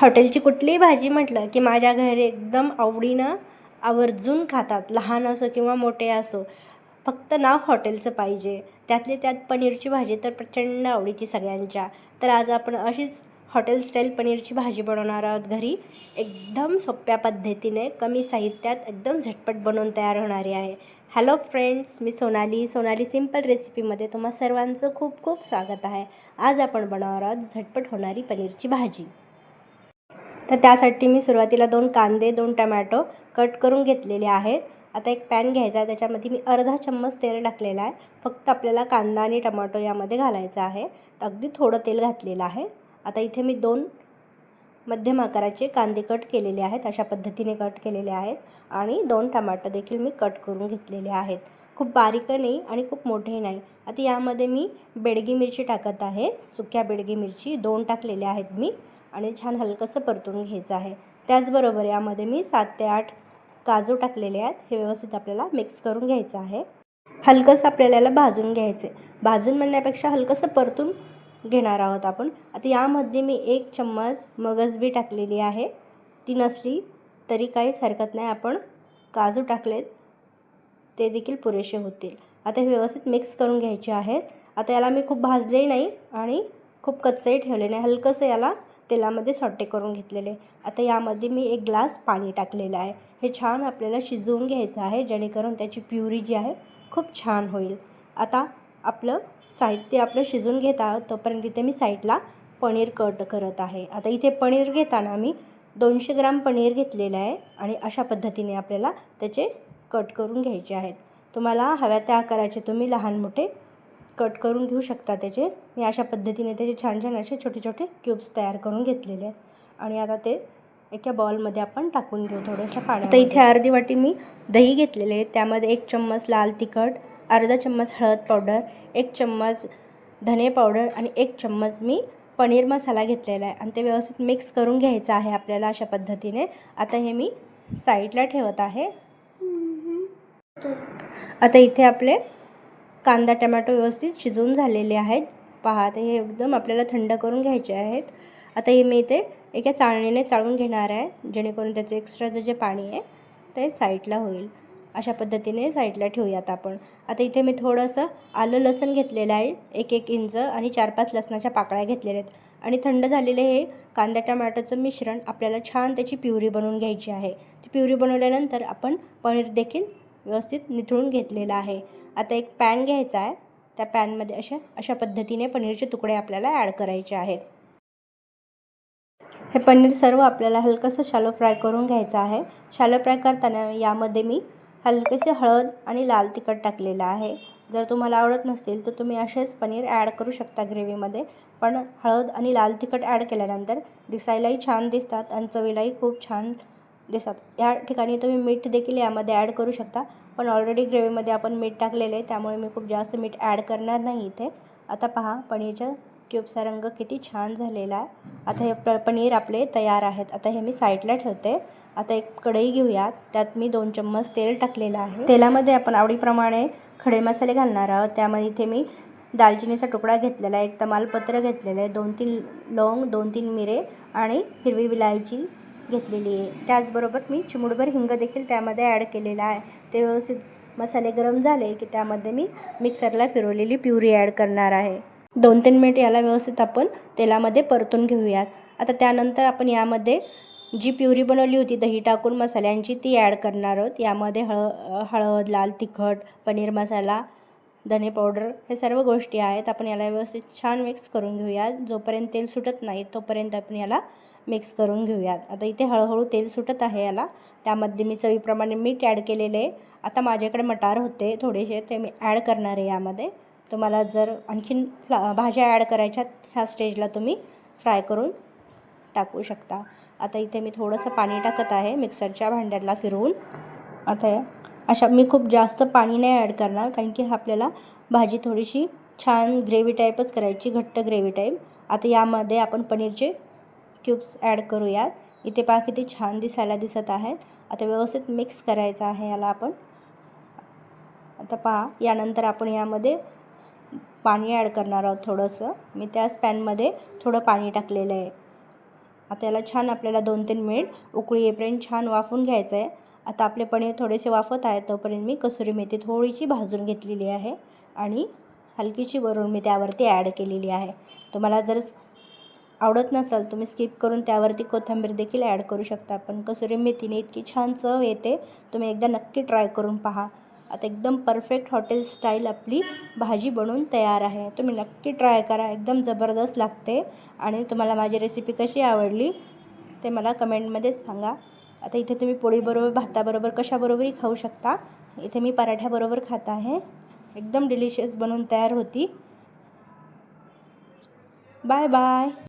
हॉटेलची कुठलीही भाजी म्हटलं की माझ्या घरी एकदम आवडीनं आवर्जून खातात लहान असो किंवा मोठे असो. फक्त नाव हॉटेलचं पाहिजे. त्यातली त्यात पनीरची भाजी तर प्रचंड आवडीची सगळ्यांच्या. तर आज आपण अशीच हॉटेल स्टाईल पनीरची भाजी बनवणार आहोत घरी. एकदम सोप्या पद्धतीने कमी साहित्यात एकदम झटपट बनवून तयार होणारी आहे. हॅलो फ्रेंड्स मी सोनाली. सोनाली सिंपल रेसिपीमध्ये तुम्हा सर्वांचं खूप खूप स्वागत आहे. आज आपण बनवणार आहोत झटपट होणारी पनीरची भाजी. तर त्यासाठी मी सुरुवातीला दोन कांदे दोन टमॅटो कट करून घेतलेले आहेत. आता एक पॅन घ्यायचा आहे त्याच्यामध्ये मी अर्धा चम्मच तेल टाकलेलं आहे. फक्त आपल्याला कांदा आणि टमाटो यामध्ये घालायचं आहे. तर अगदी थोडं तेल घातलेलं आहे. आता इथे मी दोन मध्यम आकाराचे कांदे कट केलेले आहेत अशा पद्धतीने कट केलेले आहेत. आणि दोन टमाटो देखील मी कट करून घेतलेले आहेत. खूप बारीक नाही आणि खूप मोठे नाही. आता यामध्ये मी बेडगी मिरची टाकत आहे. सुक्या बेडगी मिरची दोन टाकलेल्या आहेत मी. आणि छान हलकंसं परतून घ्यायचं आहे. त्याचबरोबर यामध्ये मी सात ते आठ काजू टाकलेले आहेत. हे व्यवस्थित आपल्याला मिक्स करून घ्यायचं आहे. हलकंसं आपल्याला याला भाजून घ्यायचं आहे भाजून म्हणण्यापेक्षा हलकंसं परतून घेणार आहोत आपण. आता यामध्ये मी एक चम्मच मगजबी टाकलेली आहे. ती नसली तरी काहीच हरकत नाही. आपण काजू टाकलेत ते देखील पुरेसे होतील. आता हे व्यवस्थित मिक्स करून घ्यायचे आहेत. आता याला मी खूप भाजले नाही आणि खूप कच्चंही ठेवले नाही. हलकंसं याला तेलामध्ये सॉटे करून घेतलेले. आता यामध्ये मी एक ग्लास पाणी टाकलेलं आहे. हे छान आपल्याला शिजवून घ्यायचं आहे जेणेकरून त्याची प्युरी जी आहे खूप छान होईल. आता आपलं साहित्य आपलं शिजून घेत आहोत तोपर्यंत इथे मी साईडला पनीर कट करत आहे. आता इथे पनीर घेताना मी दोनशे ग्राम पनीर घेतलेलं आहे आणि अशा पद्धतीने आपल्याला त्याचे कट करून घ्यायचे आहेत. तुम्हाला हव्या त्या आकाराचे तुम्ही लहान मोठे कट करून घेऊ शकता त्याचे. मी अशा पद्धतीने त्याचे छान छान असे छोटे छोटे क्यूब्स तयार करून घेतलेले आहेत. आणि आता ते एका बॉलमध्ये आपण टाकून घेऊ थोड्याशा पाण्यात आता इथे अर्धी वाटी मी दही घेतलेले आहे. त्यामध्ये एक चम्मच लाल तिखट अर्धा चम्मच हळद पावडर एक चम्मच धने पावडर आणि एक चम्मच मी पनीर मसाला घेतलेला आहे. आणि ते व्यवस्थित मिक्स करून घ्यायचं आहे आपल्याला अशा पद्धतीने. आता हे मी साईडला ठेवत आहे. आता इथे आपले कांदा टमॅटो व्यवस्थित शिजवून झालेले आहेत. पहा ते हे एकदम आपल्याला थंड करून घ्यायचे आहेत. आता हे मी इथे एका चाळणीने चाळून घेणार आहे जेणेकरून त्याचं एक्स्ट्राचं जे पाणी आहे ते साईडला होईल. अशा पद्धतीने साईडला ठेवूयात आपण. आता इथे मी थोडंसं आलं लसण घेतलेलं आहे एक एक इंच आणि चार पाच लसणाच्या पाकळ्या घेतलेल्या आहेत. आणि थंड झालेले हे कांदा टमॅटोचं मिश्रण आपल्याला छान त्याची प्युरी बनवून घ्यायची आहे. ती प्युरी बनवल्यानंतर आपण पनीर देखील व्यवस्थित निथळून घेतलेलं आहे. आता एक पॅन घ्यायचा आहे. त्या पॅनमध्ये अशा अशा पद्धतीने पनीरचे तुकडे आपल्याला ॲड करायचे आहेत. हे पनीर सर्व आपल्याला हलकंसं शालो फ्राय करून घ्यायचं आहे. शालो फ्राय करताना यामध्ये मी हलकेसे हळद आणि लाल तिखट टाकलेलं आहे. जर तुम्हाला आवडत नसेल तर तुम्ही असेच पनीर ॲड करू शकता ग्रेव्हीमध्ये. पण हळद आणि लाल तिखट ॲड केल्यानंतर दिसायलाही छान दिसतात आणि चवीलाही खूप छान दिसतात. या ठिकाणी तुम्ही मीठ देखील यामध्ये ॲड करू शकता. पण ऑलरेडी ग्रेव्हीमध्ये आपण मीठ टाकलेलं आहे त्यामुळे मी खूप जास्त मीठ ॲड करणार नाही इथे. आता पहा पनीरच्या क्यूबचा रंग किती छान झालेला आहे. आता हे प पनीर आपले तयार आहेत. आता हे मी साईडला ठेवते. आता एक कढई घेऊयात. त्यात मी दोन चम्मच तेल टाकलेलं आहे. तेलामध्ये आपण आवडीप्रमाणे खडे मसाले घालणार आहोत. त्यामध्ये इथे मी दालचिनीचा तुकडा घेतलेला आहे. एक तमालपत्र घेतलेलं आहे. दोन तीन लवंग दोन तीन मिरे आणि हिरवी विलायची घेतलेली आहे. त्याचबरोबर मी चिमुडभर हिंग देखील त्यामध्ये ॲड केलेला आहे. ते व्यवस्थित मसाले गरम झाले की त्यामध्ये मी मिक्सरला फिरवलेली प्युरी ॲड करणार आहे. दोन तीन मिनिट याला व्यवस्थित आपण तेलामध्ये परतून घेऊयात. आता त्यानंतर आपण यामध्ये जी प्युरी बनवली होती दही टाकून मसाल्यांची ती ॲड करणार आहोत. यामध्ये हळ हळद लाल तिखट पनीर मसाला धने पावडर हे सर्व गोष्टी आहेत. आपण याला व्यवस्थित छान मिक्स करून घेऊयात. जोपर्यंत तेल सुटत नाही तोपर्यंत आपण याला मिक्स करून घेऊयात. आता इथे हळूहळू तेल सुटत आहे याला. त्यामध्ये मी चवीप्रमाणे मीठ ॲड केलेले आहे. आता माझ्याकडे मटार होते. थोडेसे ते मी ॲड करणार आहे यामध्ये. तुम्हाला जर आणखीन फ्ला भाज्या ॲड करायच्या ह्या स्टेजला तुम्ही फ्राय करून टाकू शकता. आता इथे मी थोडंसं पाणी टाकत आहे मिक्सरच्या भांड्याला फिरवून. आता अशा मी खूप जास्त पाणी नाही ॲड करणार कारण की आपल्याला भाजी थोडीशी छान ग्रेव्ही टाईपच करायची घट्ट ग्रेव्ही टाईप आता यामध्ये आपण पनीरचे क्यूब्स ॲड करूयात. इथे पहा किती छान दिसायला दिसत आहेत. आता व्यवस्थित मिक्स करायचं आहे याला आपण. आता पहा यानंतर आपण यामध्ये पाणी ॲड करणार आहोत थोडंसं. मी त्याच पॅनमध्ये थोडं पाणी टाकलेलं आहे. आता याला छान आपल्याला दोन तीन मिनिट उकळी येईपर्यंत छान वाफून घ्यायचं आहे आता आपले पनीर थोडेसे वाफत आहे तोपर्यंत मी कसुरी मेथी थोडीशी भाजून घेतलेली आहे. आणि हलकीशी वरून मी त्यावरती ॲड केलेली आहे. तुम्हाला जर आवडत नसाल तुम्ही स्किप करून त्यावरती कोथिंबीर देखील ॲड करू शकता. पण कसुरी मेथीने इतकी छान चव येते तुम्ही एकदा नक्की ट्राय करून पहा. आता एकदम परफेक्ट हॉटेल स्टाईल आपली भाजी बनवून तयार आहे. तुम्ही नक्की ट्राय करा एकदम जबरदस्त लागते आणि तुम्हाला माझी रेसिपी कशी आवडली ते मला कमेंटमध्ये सांगा. आता इथे तुम्ही पोळीबरोबर भाताबरोबर कशाबरोबरही खाऊ शकता. इथे मी पराठ्याबरोबर खात आहे. एकदम डिलिशियस बनवून तयार होती. Bye bye